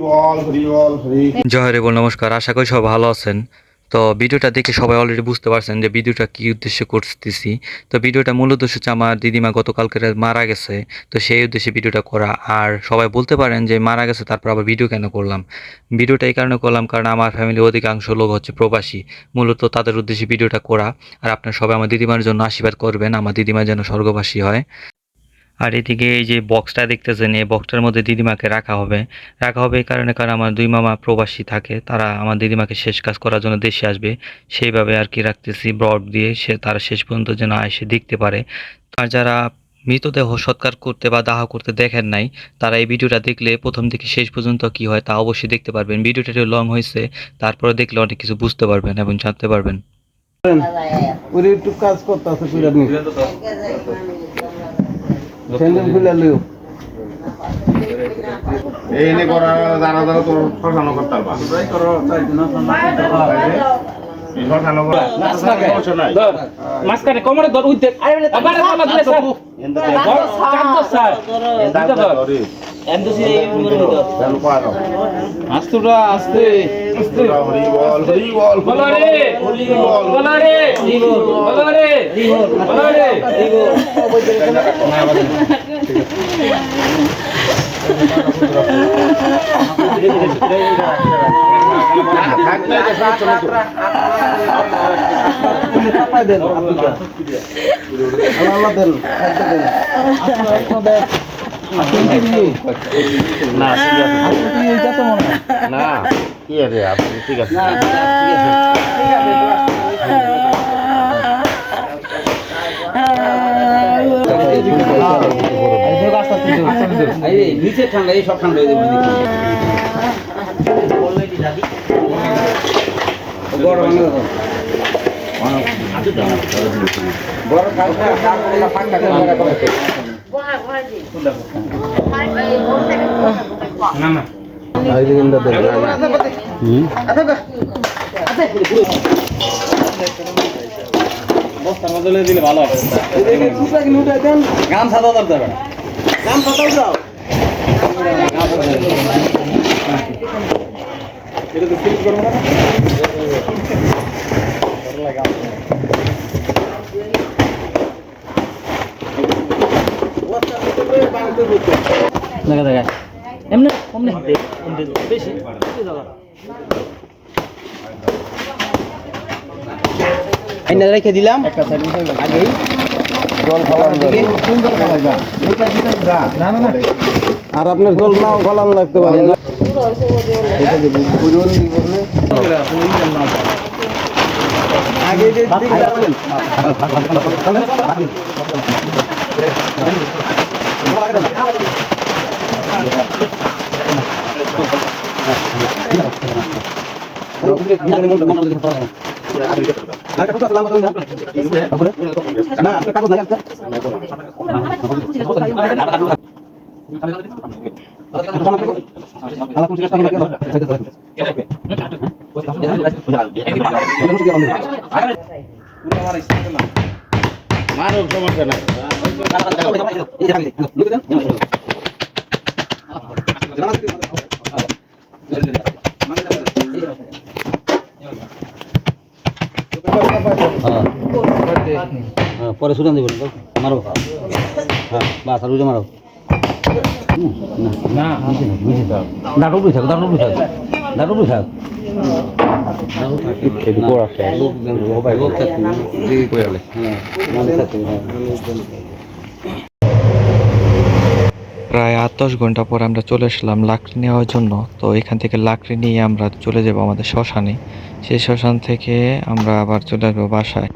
বল জয় হরি বল নমস্কার। আশা করি সব ভালো আছেন। তো ভিডিওটা দেখে সবাই অলরেডি বুঝতে পারছেন যে ভিডিওটা কি উদ্দেশ্যে করতেছি। তো ভিডিওটা মূল উদ্দেশ্য হচ্ছে আমার দিদিমা গতকালকে মারা গেছে, তো সেই উদ্দেশ্যে ভিডিওটা করা। আর সবাই বলতে পারেন যে মারা গেছে, তারপর আবার ভিডিও কেন করলাম? ভিডিওটা এই কারণে করলাম কারণ আমার ফ্যামিলির অধিকাংশ লোক হচ্ছে প্রবাসী, মূলত তাদের উদ্দেশ্যে ভিডিওটা করা। আর আপনারা সবাই আমার দিদিমার জন্য আশীর্বাদ করবেন, আমার দিদিমা যেন স্বর্গবাসী হয়। আর এদিকে এই যে বক্সটা দেখতেছেন, এই বক্সটার মধ্যে দিদিমাকে রাখা হবে। রাখা হবে এই কারণে কারণ আমার দুই মামা প্রবাসী থাকে, তারা আমার দিদিমাকে শেষ কাজ করার জন্য দেশে আসবে। সেইভাবে আর কি রাখতেছি ব্রড দিয়ে সে তারা শেষ পর্যন্ত যেন এসে দেখতে পারে। আর যারা মৃতদেহ সৎকার করতে বা দাহ করতে দেখেন নাই, তারা এই ভিডিওটা দেখলে প্রথম থেকে শেষ পর্যন্ত কি হয় তা অবশ্যই দেখতে পারবেন। ভিডিওটা একটু লং হয়েছে, তারপরে দেখলে অনেক কিছু বুঝতে পারবেন এবং জানতে পারবেন। কাজ করতে আছে স্যান্ডেল খুলে লিও এই নে করা জানা জানা তোর ফসানো করতে পারবা মাঝখানে কোমরে ধর উঠতে আবার মামা দিলে স্যার চাপ তো স্যার চালু করা। দাও আস্তুটা আস্তে। হরি বল হরি বল বলো রে বলো রে। বলো রে। বলো রে। থাকলে সমস্যা নাই তো। তুমি চাপাই দেন দেন। না হয়। না কি আছে আপনি ঠিক আছে। নিচে ঠান্ডা এই সব ঠান্ডা হয়ে যাবে বড় বাংলা দিলে ভালো হবে এই কুটা কি লুটা দেন গাম সাদা দরকার হবে নাম যাও এটা তো ফিল না। দেখা দেখা। এমনি বেশি আইনা রেখে দিলাম। আগেই। জল ফলান না না না। আর আপনার জল নাও ফলান লাগতে পারে না। আগে যে না আপনার কাগজ নাই আছে মানব সমস্যা নাই পরে সুদান দিব মারো হ্যাঁ বাস আর মারো না দাঁড়ো বুঝে থাক দাঁড়ো বুঝে থাক দাঁড়ো বুঝে থাক প্রায় আট দশ ঘণ্টা পর আমরা চলে আসলাম লাকড়ি নেওয়ার জন্য। তো এখান থেকে লাকড়ি নিয়ে আমরা চলে যাব আমাদের শ্মশানে। সেই শ্মশান থেকে আমরা আবার চলে আসব বাসায়।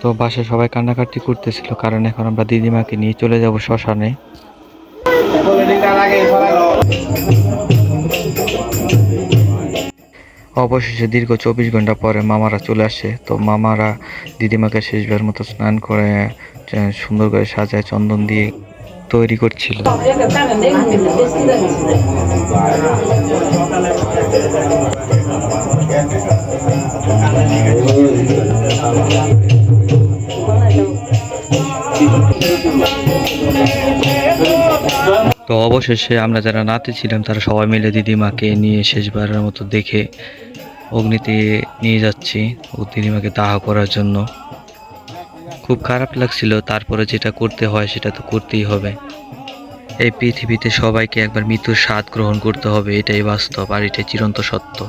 তো বাসায় সবাই কান্নাকাটি করতেছিল, কারণ এখন আমরা দিদিমাকে নিয়ে চলে যাব শ্মশানে। অবশেষে দীর্ঘ চব্বিশ ঘণ্টা পরে মামারা চলে আসে। তো মামারা দিদিমাকে শেষবার মতো স্নান করে সুন্দর করে সাজায়, চন্দন দিয়ে তৈরি করছিল। তো অবশেষে আমরা যারা নাতে ছিলাম, তারা সবাই মিলে দিদিমাকে নিয়ে শেষবারের মতো দেখে অগ্নিতে নিয়ে যাচ্ছি। দিদিমাকে দাহ করার জন্য। খুব খারাপ লাগছিল, তারপরে যেটা করতে হয় সেটা তো করতেই হবে। এই পৃথিবীতে সবাইকে একবার মৃত্যুর স্বাদ গ্রহণ করতে হবে, এটাই বাস্তব, আর এটাই চিরন্ত সত্য।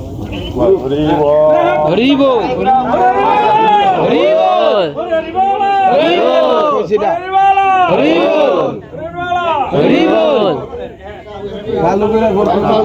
ভালো করে ভর্তি ভর্তি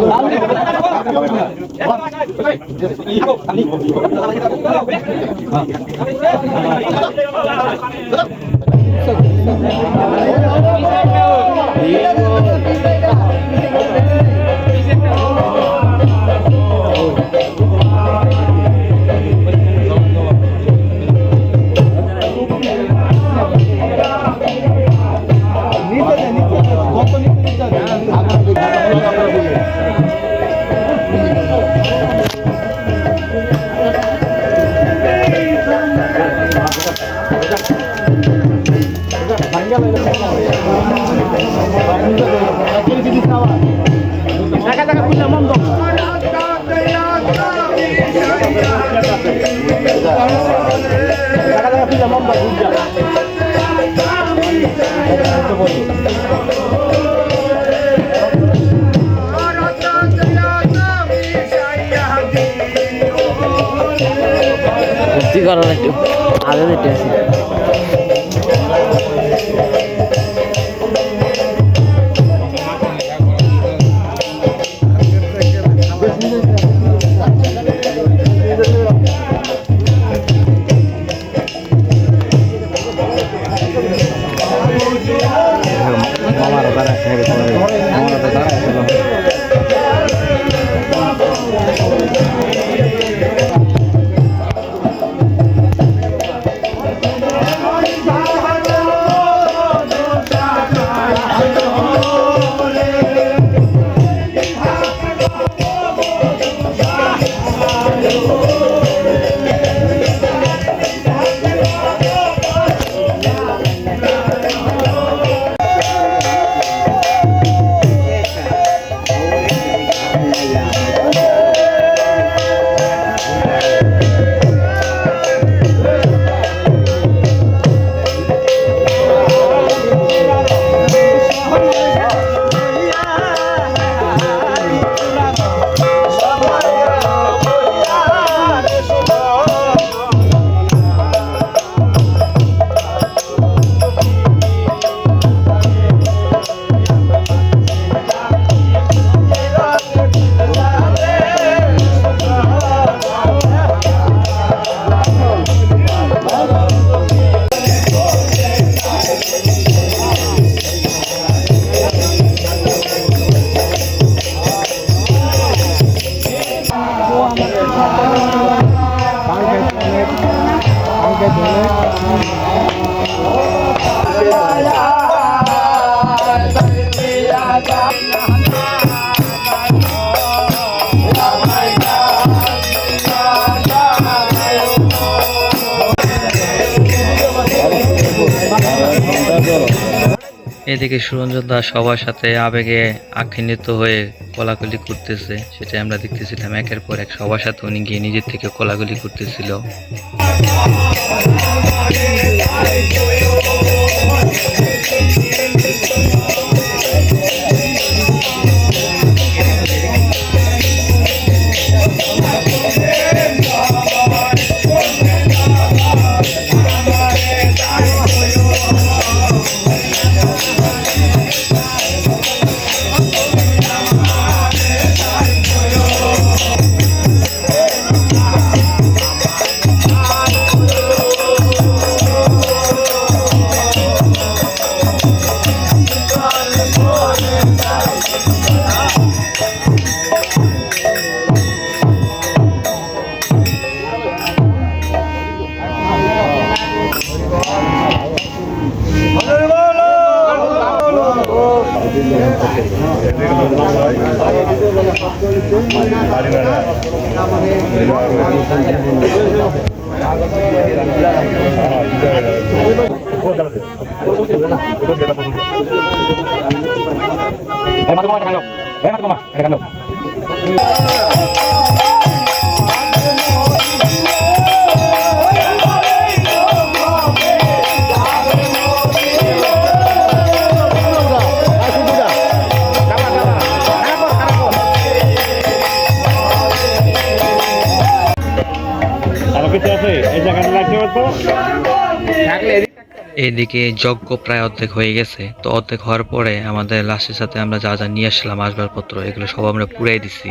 করার একটু আগে এদিকে সুরঞ্জন দাস সবার সাথে আবেগে আখ্যান্বিত হয়ে কলাগুলি করতেছে। সেটা আমরা দেখতেছিলাম। একের পর এক সবার সাথে উনি গিয়ে নিজের থেকে কলাগুলি করতেছিল। এই মাতো মামা এটা কালো এই মাতো মামা এটা কালো এইদিকে যজ্ঞ প্রায় অর্ধেক হয়ে গেছে। তো অর্ধেক হওয়ার পরে আমাদের লাশের সাথে আমরা যা যা নিয়ে আসলাম, আসবাবপত্র, এগুলো সব আমরা পুরাই দিছি।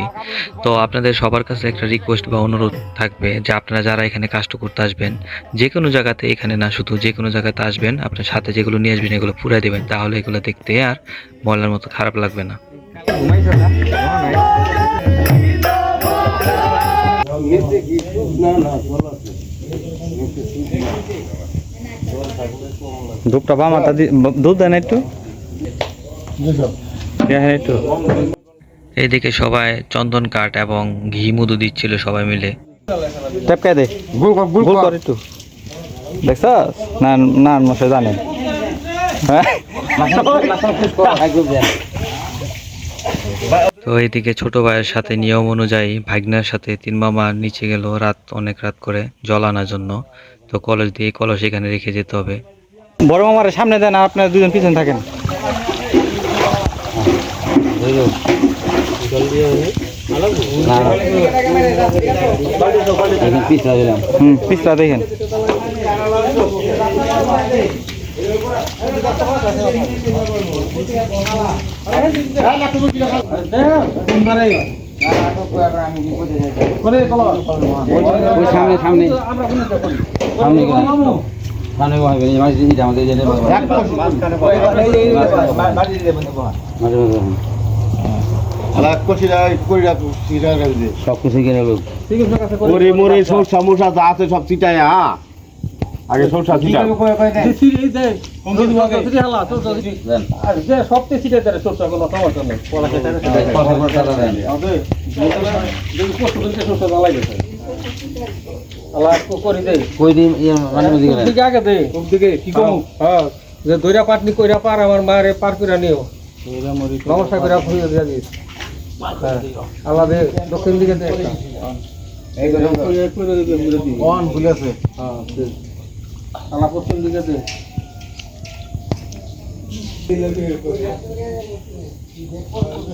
তো আপনাদের সবার কাছে একটা রিকোয়েস্ট বা অনুরোধ থাকবে যে আপনারা যারা এখানে কাজটা করতে আসবেন, যে কোনো জায়গাতে এখানে না, শুধু যে কোনো জায়গাতে আসবেন, আপনার সাথে যেগুলো নিয়ে আসবেন এগুলো পুরাই দেবেন, তাহলে এগুলো দেখতে আর বলার মতো খারাপ লাগবে না? দুধটা বা মাথা দুধ দেন একটু। একটু। এইদিকে সবাই চন্দন কাঠ এবং ঘি মধু দিচ্ছিল সবাই মিলে। টেপকায় দে? ভুল কর একটু। দেখছ না না মশাই জানে। হ্যাঁ? তো এইদিকে ছোট ভাইয়ের সাথে নিয়ম অনুযায়ী ভাগ্নার সাথে তিন মামা নিচে গেল রাত অনেক রাত করে জল আনার জন্য। তো কলস দিয়ে কলস এখানে রেখে যেতে হবে। বড় মামার সামনে দেন আর আপনার দুজন পিছনে থাকেন। পিছলা দেখেন। সামনে সামনে সামনে সামনে বহাবে এই মাঝে এটা আমাদের জেনে সব কিছু কিনে লোক মরে মশা যা আছে সব চিটায় হ্যাঁ। আগে চিটা সবচেয়ে সিটে দেয় সরষা পলা খেতে সরষা আল্লাহ করে দেয় কই দিন মানে বুঝি গেলেন দিকে আগে দে? দিকে? কি কম? হ্যাঁ। যে দইরা পাটনি কইরা পার আমার মারে পার কইরা নিও। নমস্কার কইরা ফুইয়া দিয়া দিস। হ্যাঁ, আল্লাহ দে দক্ষিণ দিকে। অন হ্যাঁ, দে। আল্লাহ পশ্চিম দিকে দে।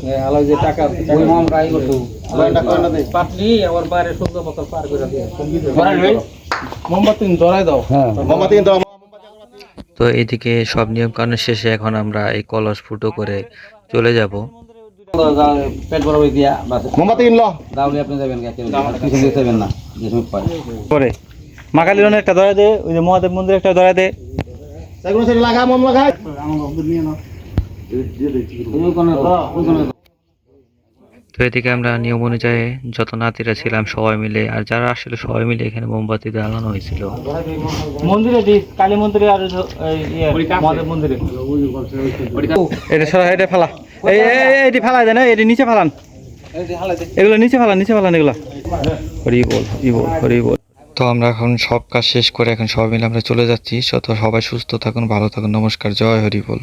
হ্যাঁ, যে টাকা ওই মাম রাই করতো পাটনি আমার মারে সূর্য মতো পার কইরা দিয়ে। মোমবাতি ধরাই দাও। হ্যাঁ। মোমবাতি কিন্তু তো এইদিকে সব নিয়ম কানুন শেষে এখন আমরা এই কলস ফুটো করে চলে যাব। পেট বড় দিয়া মোমবাতি আপনি যাবেন না মা কালীর একটা ধরা দে ওই যে মহাদেব মন্দির একটা ধরা দে। লাগা মম লাগা তো এদিকে আমরা নিয়ম অনুযায়ী যত নাতিরা ছিলাম সবাই মিলে আর যারা আসলে সবাই মিলে এখানে মোমবাতি জ্বালানো হয়েছিল। মন্দিরে কালী মন্দিরে আর ইয়ে মহাদেব মন্দিরে। এটা সরা এটা ফেলা। এই এই, এই, এটি ফেলা দেন এটি নিচে ফেলান। এগুলো নিচে ফেলান নিচে ফেলান এগুলো। হরি বল হরি বল হরি বল। তো আমরা এখন সব কাজ শেষ করে এখন সবাই মিলে আমরা চলে যাচ্ছি। তো সবাই সুস্থ থাকুন, ভালো থাকুন, নমস্কার, জয় হরি বল